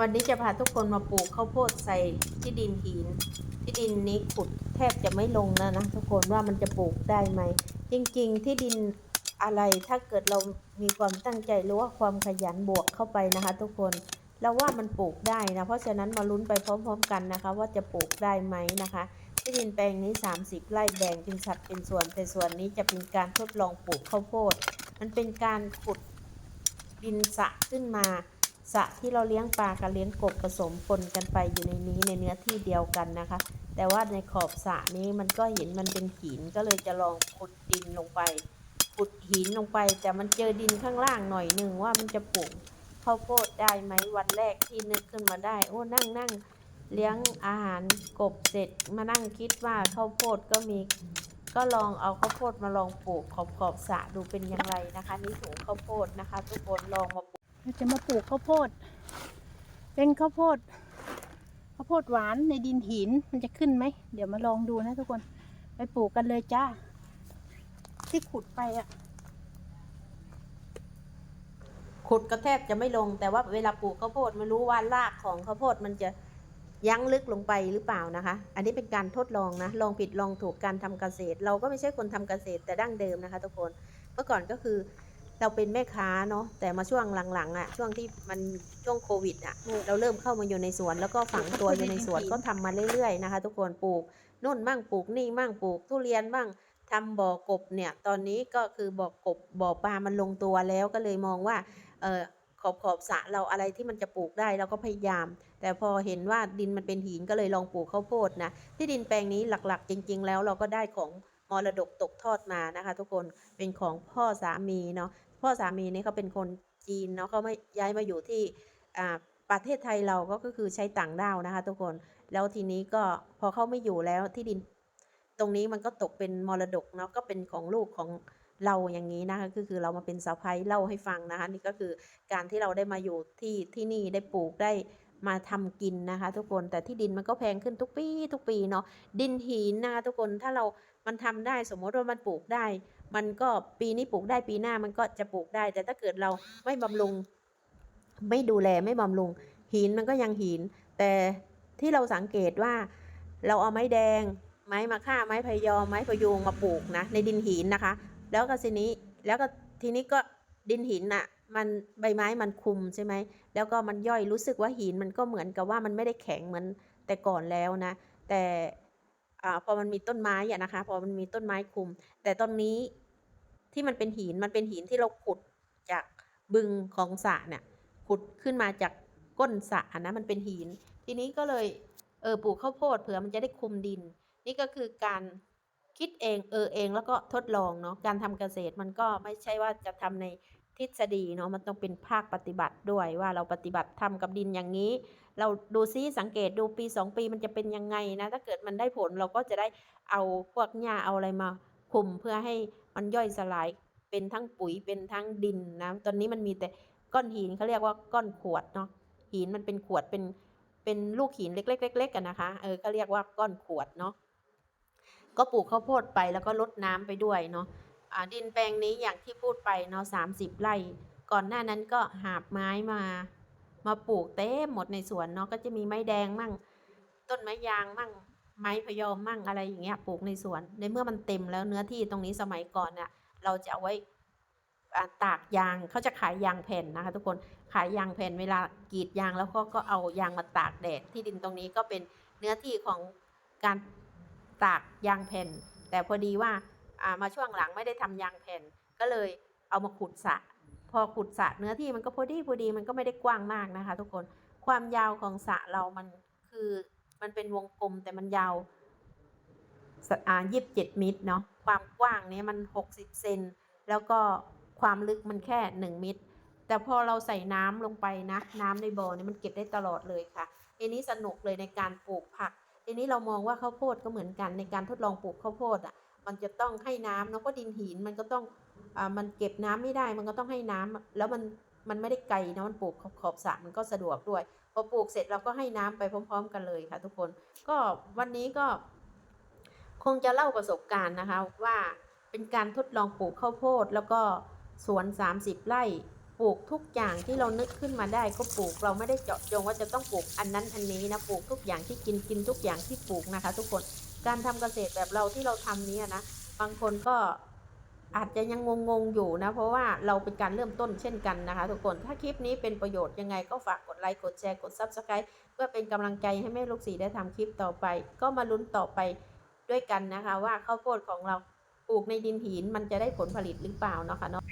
วันนี้จะพาทุกคนมาปลูกข้าวโพดใส่ที่ดินหิน ที่ดินนี้ขุดแทบจะไม่ลงแล้วนะทุกคนว่ามันจะปลูกได้ไหม จริงๆ ที่ดินอะไรถ้าเกิดเรามีความตั้งใจหรือว่าความขยันบวกเข้าไปนะคะ ทุกคนเราว่ามันปลูกได้นะ เพราะฉะนั้นมาลุ้นไปพร้อม ๆ กันนะคะ ว่าจะปลูกได้ไหมนะคะ ที่ดินแปลงนี้ 30 ไร่แบ่งเป็นสัดเป็นส่วนแต่ส่วนนี้จะเป็นการทดลองปลูกข้าวโพด มันเป็นการขุดดินสะขึ้นมา สระที่เราเลี้ยงปลากับเลี้ยงกบผสมปนกันไปอยู่ในนี้ในเนื้อที่เดียวกันนะคะ แต่ว่าในขอบสระนี้มันก็เห็นมันเป็นหินก็เลยจะลองขุดดินลงไปขุดหินลงไป แต่มันเจอดินข้างล่างหน่อยหนึ่งว่ามันจะปลูกข้าวโพดได้ไหมวันแรกที่นึกขึ้นมาได้ โอ้นั่งนั่งเลี้ยงอาหารกบเสร็จมานั่งคิดว่าข้าวโพดก็มี ก็ลองเอาข้าวโพดมาลองปลูกขอบขอบสระดูเป็นอย่างไรนะคะ นี่ถุงข้าวโพดนะคะ ทุกคนลองมาปลูก เราจะมาปลูกข้าวโพด เป็นข้าวโพดข้าวโพดหวานในดินหินมันจะขึ้นไหม เดี๋ยวมาลองดูนะทุกคน ไปปลูกกันเลยจ้า ที่ขุดไปอะขุดก็แทบจะไม่ลง แต่ว่าเวลาปลูกข้าวโพดไม่รู้ว่ารากของข้าวโพดมันจะยั้งลึกลงไปหรือเปล่านะคะ อันนี้เป็นการทดลองนะ ลองผิดลองถูกการทำเกษตร เราก็ไม่ใช่คนทำเกษตรแต่ดั้งเดิมนะคะ ทุกคน เมื่อก่อนก็คือ เราเป็นแม่ค้าเนาะแต่มาช่วงหลังๆอะ่ะ ช่วงที่มันช่วงโควิดอะ่ะเราเริ่มเข้ามาอยู่ในสวน แล้วก็ฝังตัวอยู่ในสวนก็ทำมาเรื่อยๆนะคะ ทุกคนปลูกนู่นมั่งปลูกนี่มั่งปลูกทุเรียนมั่งทำบ่อกบเนี่ยตอนนี้ก็คือบ่อกบบ่อปลามันลงตัวแล้วก็เลยมองว่าเออขอบขอบสระเราอะไรที่มันจะปลูกได้เราก็พยายาม แต่พอเห็นว่าดินมันเป็นหินก็เลยลองปลูกข้าวโพดนะที่ดินแปลงนี้หลักๆ จริง ๆ แล้วเราก็ได้ของมรดกตกทอดมานะคะ ทุกคนเป็นของพ่อสามีเนาะ พ่อสามีนี่เขาเป็นคนจีนเนาะเขาไม่ย้ายมาอยู่ที่อ่าประเทศไทยเราก็คือใช้ต่างด้าวนะคะ ทุกคนแล้วทีนี้ก็พอเขาไม่อยู่แล้วที่ดิน ตรงนี้มันก็ตกเป็นมรดกเนาะก็เป็นของลูกของเราอย่างนี้นะคะก็คือเรามาเป็นสะพ้ายเล่าให้ฟังนะคะ นี่ก็คือการที่เราได้มาอยู่ที่ที่นี่ได้ปลูกได้มาทำกินนะคะ ทุกคนแต่ที่ดินมันก็แพงขึ้นทุกปีทุกปีเนาะดินหินนะคะทุกคนถ้าเรา มันทำได้สมมติว่ามันปลูกได้ มันก็ปีนี้ปลูกได้ปีหน้ามันก็จะปลูกได้ แต่ถ้าเกิดเราไม่บำรุง ไม่ดูแลไม่บำรุง หินมันก็ยังหิน แต่ที่เราสังเกตว่าเราเอาไม้แดง ไม้มะค่าไม้พะยอมไม้พะยูงมาปลูกนะในดินหินนะคะ แล้วก็ทีนี้แล้วก็ทีนี้ก็ดินหินน่ะมันใบไม้มันคุมใช่ไหม แล้วก็มันย่อยรู้สึกว่าหินมันก็เหมือนกับว่ามันไม่ได้แข็งเหมือนแต่ก่อนแล้วนะ แต่ อพอมันมีต้นไม้อะนะคะ พอมันมีต้นไม้คุม แต่ตอนนี้ที่มันเป็นหินมันเป็นหินที่เราขุดจากบึงของสระเนี่ยขุดขึ้นมาจากก้นสระนะมันเป็นหิน ทีนี้ก็เลยเออปลูกข้าวโพดเผื่อมันจะได้คุมดิน นี่ก็คือการคิดเองเออเองแล้วก็ทดลองเนาะการทำเกษตรมันก็ไม่ใช่ว่าจะทำใน ทฤษฎีเนาะมันต้องเป็นภาคปฏิบัติด้วยว่าเราปฏิบัติทำกับดินอย่างนี้ เราดูซิสังเกตดูปีสองปีมันจะเป็นยังไงนะถ้าเกิดมันได้ผลเราก็จะได้เอาพวกหญ้าเอาอะไรมาคุมเพื่อให้มันย่อยสลายเป็นทั้งปุ๋ยเป็นทั้งดินนะตอนนี้มันมีแต่ก้อนหินเขาเรียกว่าก้อนขวดเนาะหินมันเป็นขวดเป็นเป็นลูกหินเล็กๆๆๆกันนะคะเออก็เรียกว่าก้อนขวดเนาะก็ปลูกข้าวโพดไปแล้วก็ลดน้ำไปด้วยเนาะ ดินแปลงนี้อย่างที่พูดไปเนาะสามสิบไร่ ก่อนหน้านั้นก็หาบไม้มา มาปลูกเต็มหมดในสวนเนาะก็จะมีไม้แดงมั่ง ต้นไม้ยางมั่ง ไม้พยอมมั่งอะไรอย่างเงี้ยปลูกในสวน ในเมื่อมันเต็มแล้วเนื้อที่ตรงนี้สมัยก่อนเน่ะเราจะเอาไว้ตากยางเขาจะขายยางแผ่นนะคะ ทุกคนขายยางแผ่นเวลากรีดยางแล้วก็ก็เอายางมาตากแดดที่ดินตรงนี้ก็เป็นเนื้อที่ของการตากยางแผ่น แต่พอดีว่า มาช่วงหลังไม่ได้ทำยางแผ่น ก็เลยเอามาขุดสระพอขุดสระเนื้อที่มันก็พอดีพอดีมันก็ไม่ได้กว้างมากนะคะ ทุกคนความยาวของสระเรามันคือมันเป็นวงกลมแต่มันยาวสอ่ายี่สิบเจ็ดมิตรเนาะความกว้างนี้มันหกสิบเซนแล้วก็ความลึกมันแค่หนึ่งมิตร แต่พอเราใส่น้ำลงไปนะ น้ำในบ่อเนี่ยมันเก็บได้ตลอดเลยค่ะทีนี้สนุกเลยในการปลูกผักทีนี้เรามองว่าข้าวโพดก็เหมือนกันในการทดลองปลูกข้าวโพดอะ มันจะต้องให้น้ำเนาะเพราะดินหินมันก็ต้องอ่ามันเก็บน้ำไม่ได้มันก็ต้องให้น้ำแล้วมันมันไม่ได้ไกลนะมันปลูกขอบขอบสระมันก็สะดวกด้วยพอปลูกเสร็จเราก็ให้น้ำไปพร้อม ๆ กันเลยค่ะ ทุกคนก็วันนี้ก็ คงจะเล่าประสบการณ์นะคะ ว่าเป็นการทดลองปลูกข้าวโพด แล้วก็สวน 30 ไร่ปลูกทุกอย่างที่เรานึกขึ้นมาได้ก็ปลูกเราไม่ได้เจาะจงว่าจะต้องปลูกอันนั้นอันนี้นะปลูกทุกอย่างที่กินกินทุกอย่างที่ปลูกนะคะ ทุกคน การทำเกษตรแบบเราที่เราทำเนี้นะบางคนก็อาจจะยังงงๆอยู่นะ เพราะว่าเราเป็นการเริ่มต้นเช่นกันนะคะทุกคนถ้าคลิปนี้เป็นประโยชน์ยังไงก็ฝากกดไลค์กดแชร์กด Subscribe เพื่อเป็นกำลังใจให้แม่ลูกสีได้ทำคลิปต่อไป ก็มาลุ้นต่อไปด้วยกันนะคะ ว่าข้าวโพดของเราปลูกในดินหินมันจะได้ผลผลิตหรือเปล่าเนาะคะเนาะ